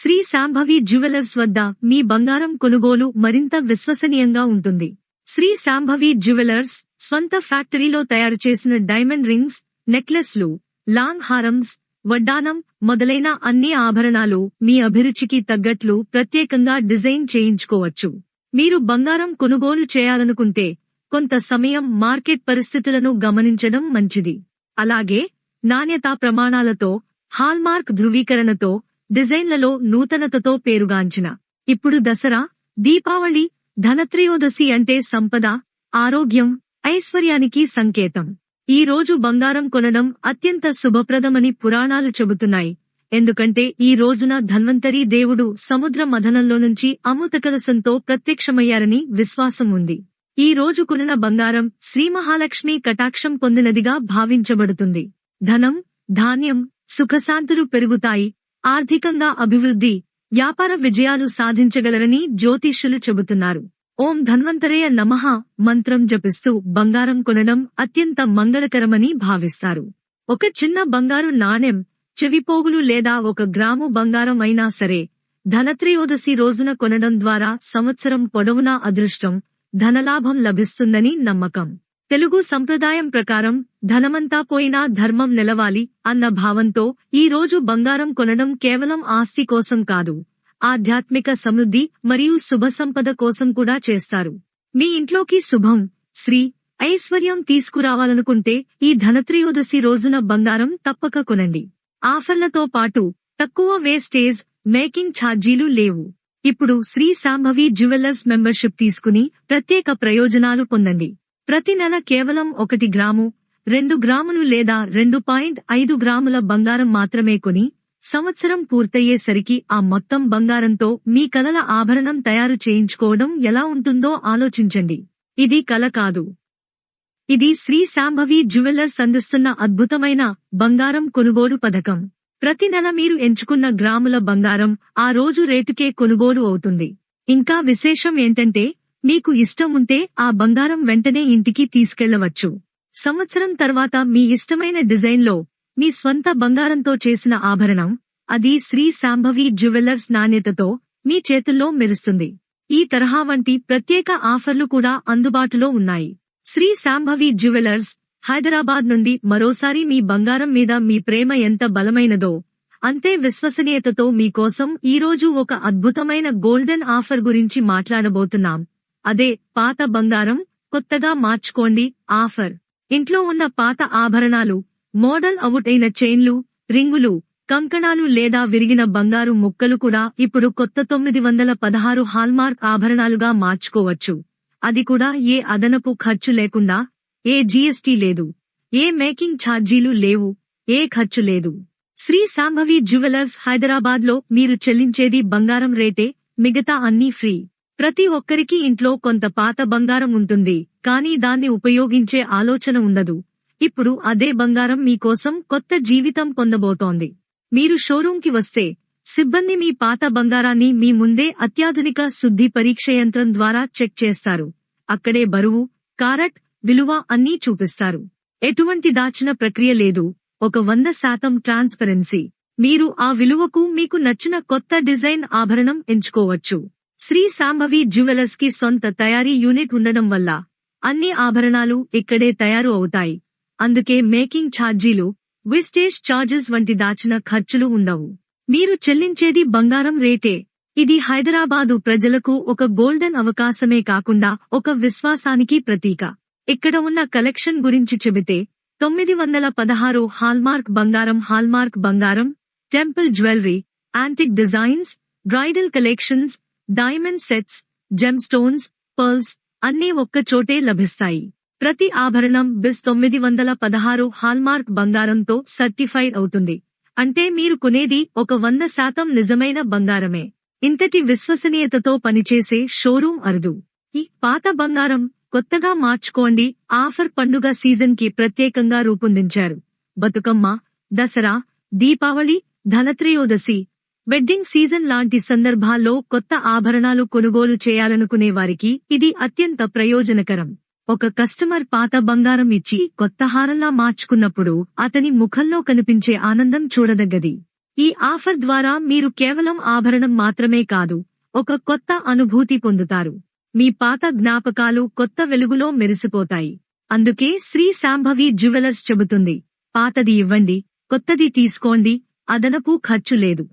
Shri Shambhavi jewellers వద్ద మీ బంగారం కొనుగోలు మరింత విశ్వసనీయంగా ఉంటుంది. శ్రీ శాంభవి జ్యువెలర్స్ స్వంత ఫ్యాక్టరీలో తయారు చేసిన డైమండ్ రింగ్స్ నెక్లెస్లు లాంగ్ హారమ్స్ వడ్డానం మొదలైన అన్ని ఆభరణాలు మీ అభిరుచికి తగ్గట్లు ప్రత్యేకంగా డిజైన్ చేయించుకోవచ్చు. మీరు బంగారం కొనుగోలు చేయాలనుకుంటే కొంత సమయం మార్కెట్ పరిస్థితులను గమనించడం మంచిది. అలాగే నాణ్యతా ప్రమాణాలతో హాల్మార్క్ ధృవీకరణతో డిజైన్లలో నూతనతతో పేరుగాంచిన. ఇప్పుడు దసరా దీపావళి ధనత్రయోదశి అంటే సంపద ఆరోగ్యం ఐశ్వర్యానికి సంకేతం. ఈ రోజు బంగారం కొనడం అత్యంత శుభప్రదమని పురాణాలు చెబుతున్నాయి. ఎందుకంటే ఈ రోజున ధన్వంతరి దేవుడు సముద్ర మథనంలో నుంచి అమృతకలసంతో ప్రత్యక్షమయ్యారని విశ్వాసం ఉంది. ఈ రోజు కొనిన బంగారం శ్రీ మహాలక్ష్మి కటాక్షం పొందినదిగా భావించబడుతుంది. ధనం ధాన్యం సుఖశాంతులు పెరుగుతాయి. ఆర్థికంగా అభివృద్ధి వ్యాపార విజయాలు సాధించగలరని జ్యోతిష్యులు చెబుతున్నారు. ఓం ధన్వంతరేయ నమః మంత్రం జపిస్తూ బంగారం కొనడం అత్యంత మంగళకరమని భావిస్తారు. ఒక చిన్న బంగారు నాణెం చెవిపోగులు లేదా ఒక గ్రాము బంగారం అయినా సరే ధనత్రయోదశి రోజున కొనడం ద్వారా సంవత్సరం పొడవునా అదృష్టం ధనలాభం లభిస్తుందని నమ్మకం. తెలుగు సంప్రదాయం ప్రకారం ధనమంతా పోయినా ధర్మం నిలవాలి అన్న భావంతో ఈ రోజు బంగారం కొనడం కేవలం ఆస్తి కోసం కాదు. ఆధ్యాత్మిక సమృద్ధి మరియు శుభ సంపద కోసం కూడా చేస్తారు. మీ ఇంట్లోకి శుభం శ్రీ ఐశ్వర్యం తీసుకురావాలనుకుంటే ఈ ధనత్రయోదశి రోజున బంగారం తప్పక కొనండి. ఆఫర్లతో పాటు తక్కువ వేస్టేజ్ మేకింగ్ ఛార్జీలు లేవు. ఇప్పుడు శ్రీ సాంభవి జ్యువెలర్స్ మెంబర్షిప్ తీసుకుని ప్రత్యేక ప్రయోజనాలు పొందండి. ప్రతి నెల కేవలం ఒకటి గ్రాము రెండు గ్రాములు లేదా రెండు పాయింట్ ఐదు గ్రాముల బంగారం మాత్రమే కొని సంవత్సరం పూర్తయ్యేసరికి ఆ మొత్తం బంగారంతో మీ కలల ఆభరణం తయారు చేయించుకోవడం ఎలా ఉంటుందో ఆలోచించండి. ఇది కల కాదు. ఇది శ్రీ శాంభవి జ్యువెలర్స్ అందిస్తున్న అద్భుతమైన బంగారం కొనుగోలు పథకం. ప్రతి నెల మీరు ఎంచుకున్న గ్రాముల బంగారం ఆ రోజు రేటుకే కొనుగోలు అవుతుంది. ఇంకా విశేషం ఏంటంటే మీకు ఇష్టం ఉంటే ఆ బంగారం వెంటనే ఇంటికి తీసుకెళ్ళవచ్చు. సంవత్సరం తర్వాత మీ ఇష్టమైన డిజైన్లో మీ స్వంత బంగారంతో చేసిన ఆభరణం అది శ్రీ శాంభవి జ్యువెలర్స్ నాణ్యతతో మీ చేతుల్లో మెరుస్తుంది. ఈ తరహా వంటి ప్రత్యేక ఆఫర్లు కూడా అందుబాటులో ఉన్నాయి. శ్రీ శాంభవి జ్యువెలర్స్ హైదరాబాద్ నుండి మరోసారి మీ బంగారం మీద మీ ప్రేమ ఎంత బలమైనదో అంతే విశ్వసనీయతతో మీకోసం ఈరోజు ఒక అద్భుతమైన గోల్డెన్ ఆఫర్ గురించి మాట్లాడబోతున్నాం. అదే పాత బంగారం కొత్తగా మార్చుకోండి ఆఫర్. ఇంట్లో ఉన్న పాత ఆభరణాలు మోడల్ అవుట్ అయిన చైన్లు రింగులు కంకణాలు లేదా విరిగిన బంగారు ముక్కలు కూడా ఇప్పుడు కొత్త తొమ్మిది వందల పదహారు హాల్మార్క్ ఆభరణాలుగా మార్చుకోవచ్చు. అది కూడా ఏ అదనపు ఖర్చు లేకుండా ఏ జీఎస్టీ లేదు ఏ మేకింగ్ ఛార్జీలు లేవు ఏ ఖర్చు లేదు. శ్రీ సాంభవి జ్యువెలర్స్ హైదరాబాద్లో మీరు చెల్లించేది బంగారం రేటే మిగతా అన్నీ ఫ్రీ. ప్రతి ఒక్కరికి ఇంట్లో కొంత పాత బంగారం ఉంటుంది కానీ దాన్ని ఉపయోగించే ఆలోచన ఉండదు. ఇప్పుడు అదే బంగారం మీకోసం కొత్త జీవితం పొందబోతోంది. మీరు షోరూంకి వస్తే సిబ్బంది మీ పాత బంగారాన్ని మీ ముందే అత్యాధునిక శుద్ధి పరీక్ష యంత్రం ద్వారా చెక్ చేస్తారు. అక్కడే బరువు కారట్ విలువ అన్నీ చూపిస్తారు. ఎటువంటి దాచిన ప్రక్రియ లేదు. ఒక వంద శాతం ట్రాన్స్పరెన్సీ. మీరు ఆ విలువకు మీకు నచ్చిన కొత్త డిజైన్ ఆభరణం ఎంచుకోవచ్చు. శ్రీ సాంభవి జ్యువెలర్స్కి సొంత తయారీ యూనిట్ ఉండడం వల్ల అన్ని ఆభరణాలు ఇక్కడే తయారు అవుతాయి. అందుకే మేకింగ్ ఛార్జీలు విస్టేజ్ ఛార్జెస్ వంటి దాచిన ఖర్చులు ఉండవు. మీరు చెల్లించేది బంగారం రేటే. ఇది హైదరాబాదు ప్రజలకు ఒక గోల్డెన్ అవకాశమే కాకుండా ఒక విశ్వాసానికి ప్రతీక. ఇక్కడ ఉన్న కలెక్షన్ గురించి చెబితే తొమ్మిది వందల పదహారు హాల్మార్క్ బంగారం హాల్మార్క్ బంగారం temple jewellery antique designs bridal collections diamond sets gem stones pearls అన్నీ ఒక్కచోటే లభిస్తాయి. ప్రతి ఆభరణం బిస్ తొమ్మిది వందల పదహారు హాల్మార్క్ బంగారంతో సర్టిఫైడ్ అవుతుంది. అంటే మీరు కొనేది ఒక వంద శాతం నిజమైన బంగారమే. ఇంతటి విశ్వసనీయతతో పనిచేసే షోరూం అరుదు. ఈ పాత బంగారం కొత్తగా మార్చుకోండి. ఆఫర్ పండుగ సీజన్కి ప్రత్యేకంగా రూపొందించారు. బతుకమ్మ దసరా దీపావళి ధనత్రయోదశి వెడ్డింగ్ సీజన్ లాంటి సందర్భాల్లో కొత్త ఆభరణాలు కొనుగోలు చేయాలనుకునే వారికి ఇది అత్యంత ప్రయోజనకరం. ఒక కస్టమర్ పాత బంగారం ఇచ్చి కొత్త హారంలా మార్చుకున్నప్పుడు అతని ముఖంలో కనిపించే ఆనందం చూడదగ్గది. ఈ ఆఫర్ ద్వారా మీరు కేవలం ఆభరణం మాత్రమే కాదు ఒక కొత్త అనుభూతి పొందుతారు. మీ పాత జ్ఞాపకాలు కొత్త వెలుగులో మెరిసిపోతాయి. అందుకే శ్రీ శాంభవి జ్యువెలర్స్ చెబుతుంది పాతది ఇవ్వండి కొత్తది తీసుకోండి అదనపు ఖర్చు లేదు.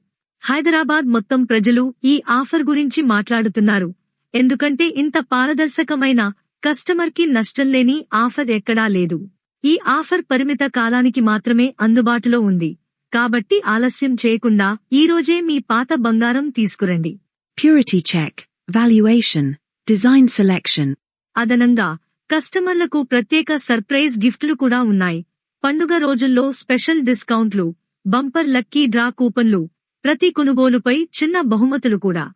హైదరాబాద్ మొత్తం ప్రజలు ఈ ఆఫర్ గురించి మాట్లాడుతున్నారు. ఎందుకంటే ఇంత పారదర్శకమైన కస్టమర్కి నష్టం లేని ఆఫర్ ఎక్కడా లేదు. ఈ ఆఫర్ పరిమిత కాలానికి మాత్రమే అందుబాటులో ఉంది. కాబట్టి ఆలస్యం చేయకుండా ఈ రోజే మీ పాత బంగారం తీసుకురండి. Purity check, valuation, design selection, అదనంగా కస్టమర్లకు ప్రత్యేక సర్ప్రైజ్ గిఫ్ట్లు కూడా ఉన్నాయి. పండుగ రోజుల్లో స్పెషల్ డిస్కౌంట్లు బంపర్ లక్కీ డ్రా కూపన్లు ప్రతి కొనుగోలుపై చిన్న బహుమతులు కూడా.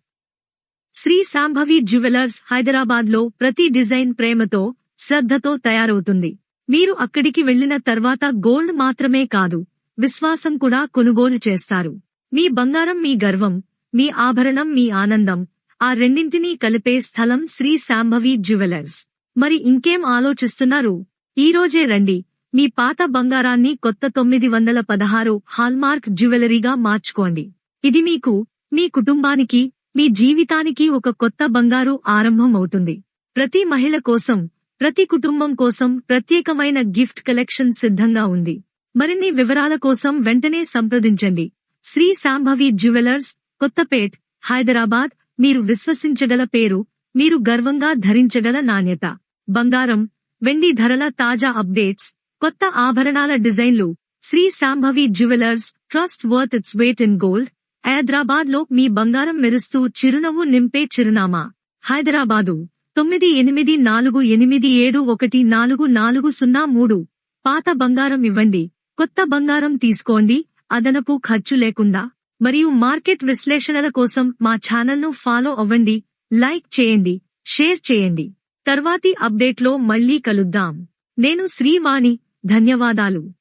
శ్రీ సాంభవి జ్యువెలర్స్ హైదరాబాద్లో ప్రతి డిజైన్ ప్రేమతో శ్రద్ధతో తయారవుతుంది. మీరు అక్కడికి వెళ్ళిన తర్వాత గోల్డ్ మాత్రమే కాదు విశ్వాసం కూడా కొనుగోలు చేస్తారు. మీ బంగారం మీ గర్వం మీ ఆభరణం మీ ఆనందం ఆ రెండింటినీ కలిపే స్థలం శ్రీ శాంభవి జ్యువెలర్స్. మరి ఇంకేం ఆలోచిస్తున్నారు? ఈ రోజే రండి మీ పాత బంగారాన్ని కొత్త తొమ్మిది వందల పదహారు హాల్మార్క్ జ్యువెలరీగా మార్చుకోండి. ఇది మీకు మీ కుటుంబానికి మీ జీవితానికి ఒక కొత్త బంగారు ఆరంభం అవుతుంది ప్రతి మహిళ కోసం ప్రతి కుటుంబం కోసం ప్రత్యేకమైన గిఫ్ట్ కలెక్షన్ సిద్ధంగా ఉంది. మరిన్ని వివరాల కోసం వెంటనే సంప్రదించండి. శ్రీ శాంభవి జ్యువెలర్స్ కొత్తపేట్ హైదరాబాద్ మీరు విశ్వసించగల పేరు మీరు గర్వంగా ధరించగల నాణ్యత. బంగారం వెండి ధరల తాజా అప్డేట్స్ కొత్త ఆభరణాల డిజైన్లు. Sri Shambhavi jewellers trust worth its weight in gold. హైదరాబాద్లో మీ బంగారం మెరుస్తూ చిరునవ్వు నింపే చిరునామా. హైదరాబాదు తొమ్మిది ఎనిమిది నాలుగు ఎనిమిది ఏడు ఒకటి నాలుగు నాలుగు సున్నా మూడు. పాత బంగారం ఇవ్వండి. కొత్త బంగారం తీసుకోండి. అదనపు ఖర్చు లేకుండా. మరియు మార్కెట్ విశ్లేషణల కోసం మా ఛానల్ను ఫాలో అవ్వండి. లైక్ చేయండి. షేర్ చేయండి. తర్వాతి అప్డేట్లో మళ్ళీ కలుద్దాం. నేను శ్రీవాణి. ధన్యవాదాలు.